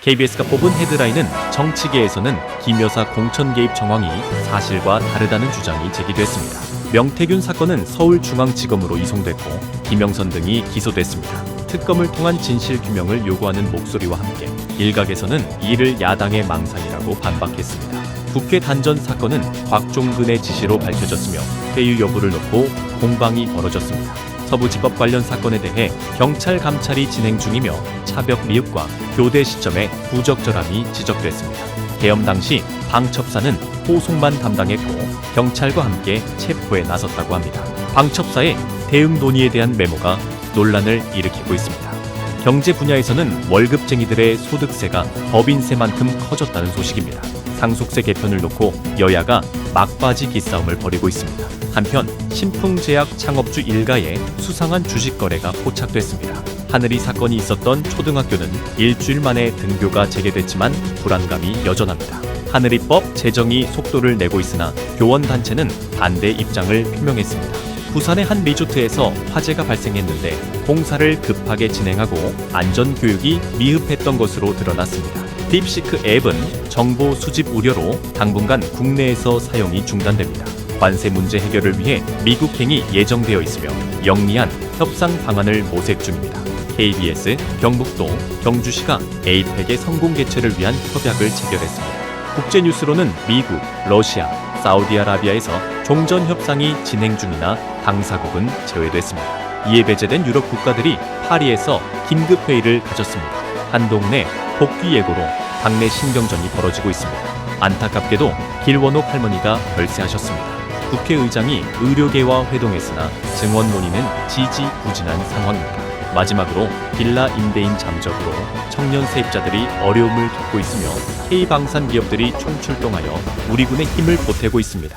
KBS가 뽑은 헤드라인은 정치계에서는 김 여사 공천 개입 정황이 사실과 다르다는 주장이 제기됐습니다. 명태균 사건은 서울중앙지검으로 이송됐고 김영선 등이 기소됐습니다. 특검을 통한 진실 규명을 요구하는 목소리와 함께 일각에서는 이를 야당의 망상이라고 반박했습니다. 국회 단전 사건은 곽종근의 지시로 밝혀졌으며 회유 여부를 놓고 공방이 벌어졌습니다. 서부지법 관련 사건에 대해 경찰 감찰이 진행 중이며 차벽 미흡과 교대 시점에 부적절함이 지적됐습니다. 계엄 당시 방첩사는 호송만 담당했고 경찰과 함께 체포에 나섰다고 합니다. 방첩사의 대응 논의에 대한 메모가 논란을 일으키고 있습니다. 경제 분야에서는 월급쟁이들의 소득세가 법인세만큼 커졌다는 소식입니다. 상속세 개편을 놓고 여야가 막바지 기싸움을 벌이고 있습니다. 한편 신풍제약 창업주 일가의 수상한 주식 거래가 포착됐습니다. 하늘이 사건이 있었던 초등학교는 일주일 만에 등교가 재개됐지만 불안감이 여전합니다. 하늘이법 제정이 속도를 내고 있으나 교원 단체는 반대 입장을 표명했습니다. 부산의 한 리조트에서 화재가 발생했는데 공사를 급하게 진행하고 안전 교육이 미흡했던 것으로 드러났습니다. 딥시크 앱은 정보 수집 우려로 당분간 국내에서 사용이 중단됩니다. 관세 문제 해결을 위해 미국행이 예정되어 있으며 영리한 협상 방안을 모색 중입니다. KBS, 경북도, 경주시가 에이펙의 성공 개최를 위한 협약을 체결했습니다. 국제 뉴스로는 미국, 러시아, 사우디아라비아에서 종전 협상이 진행 중이나 당사국은 제외됐습니다. 이에 배제된 유럽 국가들이 파리에서 긴급 회의를 가졌습니다. 한동 내 복귀 예고로 당내 신경전이 벌어지고 있습니다. 안타깝게도 길원옥 할머니가 별세하셨습니다. 국회의장이 의료계와 회동했으나 증원 논의는 지지부진한 상황입니다. 마지막으로 빌라 임대인 잠적으로 청년 세입자들이 어려움을 겪고 있으며 K방산 기업들이 총출동하여 우리 군의 힘을 보태고 있습니다.